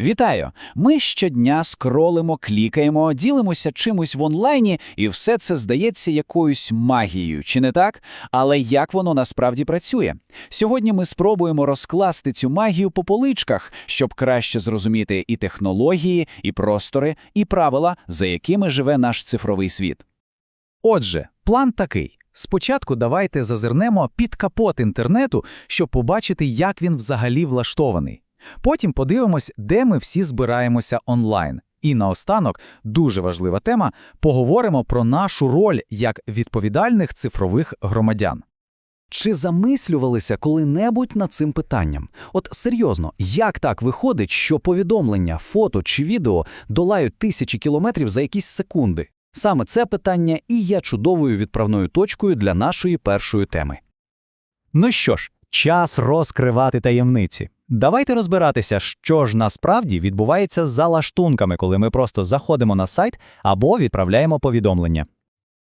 Вітаю! Ми щодня скролимо, клікаємо, ділимося чимось в онлайні, і все це здається якоюсь магією, чи не так? Але як воно насправді працює? Сьогодні ми спробуємо розкласти цю магію по поличках, щоб краще зрозуміти і технології, і простори, і правила, за якими живе наш цифровий світ. Отже, план такий. Спочатку давайте зазирнемо під капот інтернету, щоб побачити, як він взагалі влаштований. Потім подивимось, де ми всі збираємося онлайн. І наостанок, дуже важлива тема, поговоримо про нашу роль як відповідальних цифрових громадян. Чи замислювалися коли-небудь над цим питанням? От серйозно, як так виходить, що повідомлення, фото чи відео долають тисячі кілометрів за якісь секунди? Саме це питання і є чудовою відправною точкою для нашої першої теми. Ну що ж, час розкривати таємниці. Давайте розбиратися, що ж насправді відбувається за лаштунками, коли ми просто заходимо на сайт або відправляємо повідомлення.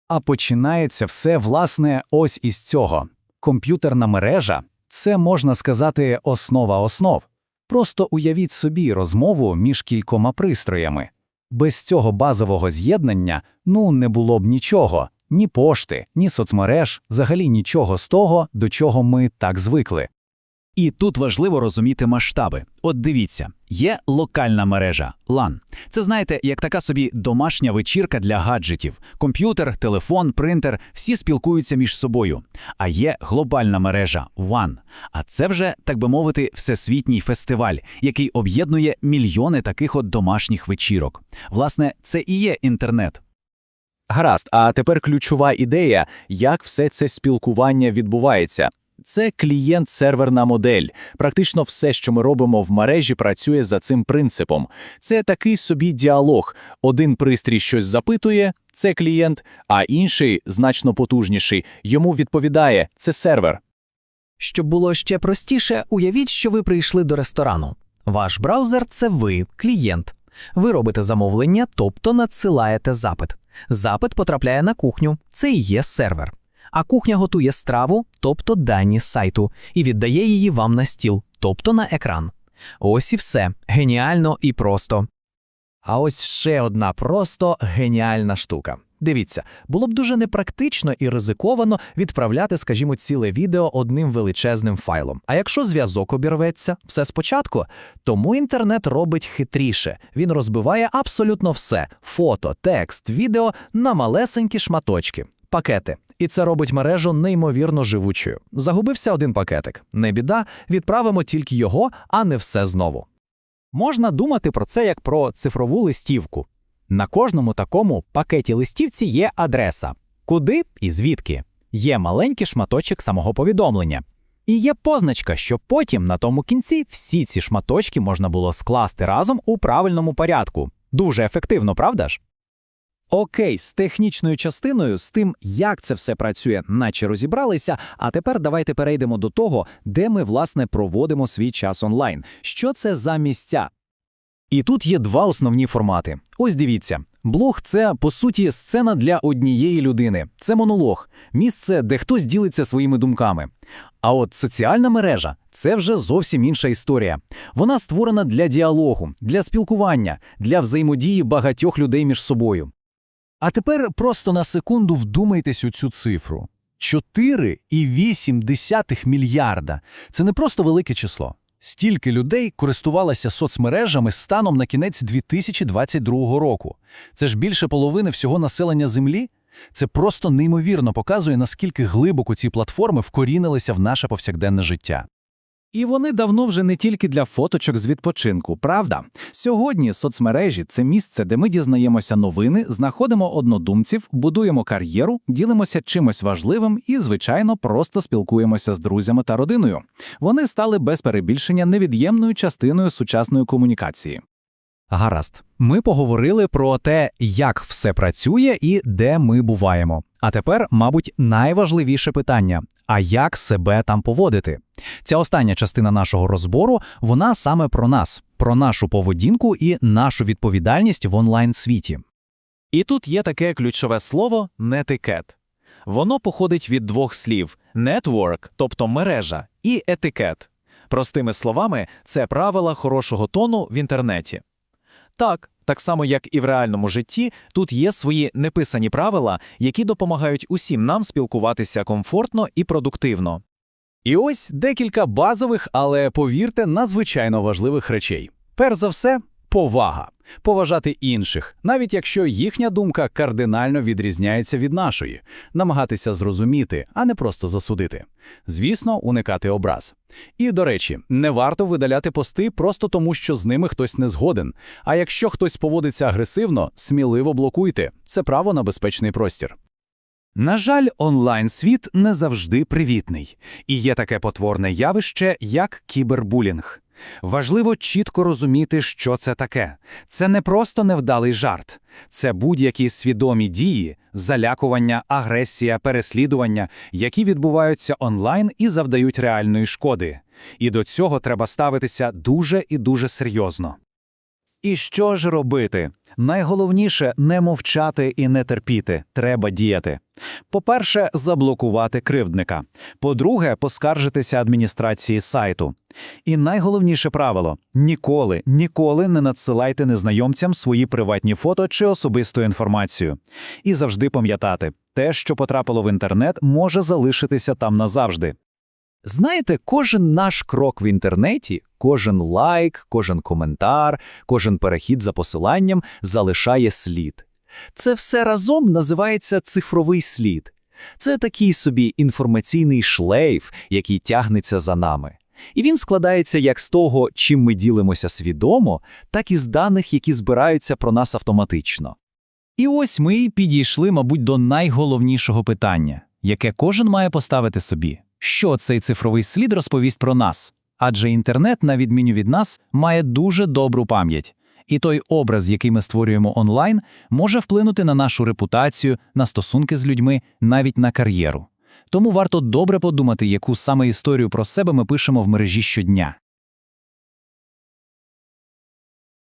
А починається все, власне, ось із цього. Комп'ютерна мережа це, можна сказати, основа основ. Просто уявіть собі розмову між кількома пристроями. Без цього базового з'єднання ну не було б нічого, ні пошти, ні соцмереж, взагалі нічого з того, до чого ми так звикли. І тут важливо розуміти масштаби. От дивіться, є локальна мережа LAN. Це знаєте, як така собі домашня вечірка для гаджетів. Комп'ютер, телефон, принтер всі спілкуються між собою. А є глобальна мережа WAN. А це вже, так би мовити, всесвітній фестиваль, який об'єднує мільйони таких от домашніх вечірок. Власне, це і є інтернет. Гаразд, а тепер ключова ідея, як все це спілкування відбувається. Це клієнт-серверна модель. Практично все, що ми робимо в мережі, працює за цим принципом. Це такий собі діалог. Один пристрій щось запитує, це клієнт, а інший, значно потужніший, йому відповідає це сервер. Щоб було ще простіше, уявіть, що ви прийшли до ресторану. Ваш браузер це ви, клієнт. Ви робите замовлення, тобто надсилаєте запит. Запит потрапляє на кухню, це і є сервер. А кухня готує страву, тобто дані з сайту, і віддає її вам на стіл, тобто на екран. Ось і все геніально і просто. А ось ще одна просто геніальна штука. Дивіться, було б дуже непрактично і ризиковано відправляти, скажімо, ціле відео одним величезним файлом. А якщо зв'язок обірветься, все спочатку, тому інтернет робить хитріше. Він розбиває абсолютно все: фото, текст, відео на малесенькі шматочки, пакети. І це робить мережу неймовірно живучою. Загубився один пакетик. Не біда, відправимо тільки його, а не все знову. Можна думати про це як про цифрову листівку. На кожному такому пакеті листівці є адреса, куди і звідки. Є маленький шматочок самого повідомлення. І є позначка, що потім на тому кінці всі ці шматочки можна було скласти разом у правильному порядку. Дуже ефективно, правда ж? Окей, з технічною частиною, з тим, як це все працює, наче розібралися. А тепер давайте перейдемо до того, де ми, власне, проводимо свій час онлайн. Що це за місця? І тут є два основні формати. Ось дивіться. Блог це, по суті, сцена для однієї людини. Це монолог, місце, де хтось ділиться своїми думками. А от соціальна мережа це вже зовсім інша історія. Вона створена для діалогу, для спілкування, для взаємодії багатьох людей між собою. А тепер просто на секунду вдумайтесь у цю цифру. 4,8 мільярда. Це не просто велике число. Стільки людей користувалося соцмережами станом на кінець 2022 року. Це ж більше половини всього населення Землі. Це просто неймовірно показує, наскільки глибоко ці платформи вкорінилися в наше повсякденне життя. І вони давно вже не тільки для фоточок з відпочинку, правда? Сьогодні соцмережі це місце, де ми дізнаємося новини, знаходимо однодумців, будуємо кар'єру, ділимося чимось важливим і, звичайно, просто спілкуємося з друзями та родиною. Вони стали без перебільшення невід'ємною частиною сучасної комунікації. Гаразд, ми поговорили про те, як все працює і де ми буваємо. А тепер, мабуть, найважливіше питання: а як себе там поводити? Ця остання частина нашого розбору вона саме про нас, про нашу поведінку і нашу відповідальність в онлайн світі. І тут є таке ключове слово нетикет. Воно походить від двох слів: network, тобто мережа, і етикет. Простими словами, це правила хорошого тону в інтернеті. Так, так само як і в реальному житті, тут є свої неписані правила, які допомагають усім нам спілкуватися комфортно і продуктивно. І ось декілька базових, але повірте, надзвичайно важливих речей. Перш за все, повага. Поважати інших, навіть якщо їхня думка кардинально відрізняється від нашої, намагатися зрозуміти, а не просто засудити. Звісно, уникати образ. І, до речі, не варто видаляти пости просто тому, що з ними хтось не згоден. А якщо хтось поводиться агресивно, сміливо блокуйте. Це право на безпечний простір. На жаль, онлайн-світ не завжди привітний, і є таке потворне явище, як кібербулінг. Важливо чітко розуміти, що це таке. Це не просто невдалий жарт, це будь-які свідомі дії, залякування, агресія, переслідування, які відбуваються онлайн і завдають реальної шкоди. І до цього треба ставитися дуже і дуже серйозно. І що ж робити? Найголовніше не мовчати і не терпіти, треба діяти. По-перше, заблокувати кривдника. По-друге, поскаржитися адміністрації сайту. І найголовніше правило ніколи, ніколи не надсилайте незнайомцям свої приватні фото чи особисту інформацію. І завжди пам'ятати, те, що потрапило в інтернет, може залишитися там назавжди. Знаєте, кожен наш крок в інтернеті, кожен лайк, кожен коментар, кожен перехід за посиланням залишає слід. Це все разом називається цифровий слід. Це такий собі інформаційний шлейф, який тягнеться за нами. І він складається як з того, чим ми ділимося свідомо, так і з даних, які збираються про нас автоматично. І ось ми підійшли, мабуть, до найголовнішого питання, яке кожен має поставити собі. Що цей цифровий слід розповість про нас? Адже інтернет, на відміну від нас, має дуже добру пам'ять. І той образ, який ми створюємо онлайн, може вплинути на нашу репутацію, на стосунки з людьми, навіть на кар'єру. Тому варто добре подумати, яку саме історію про себе ми пишемо в мережі щодня.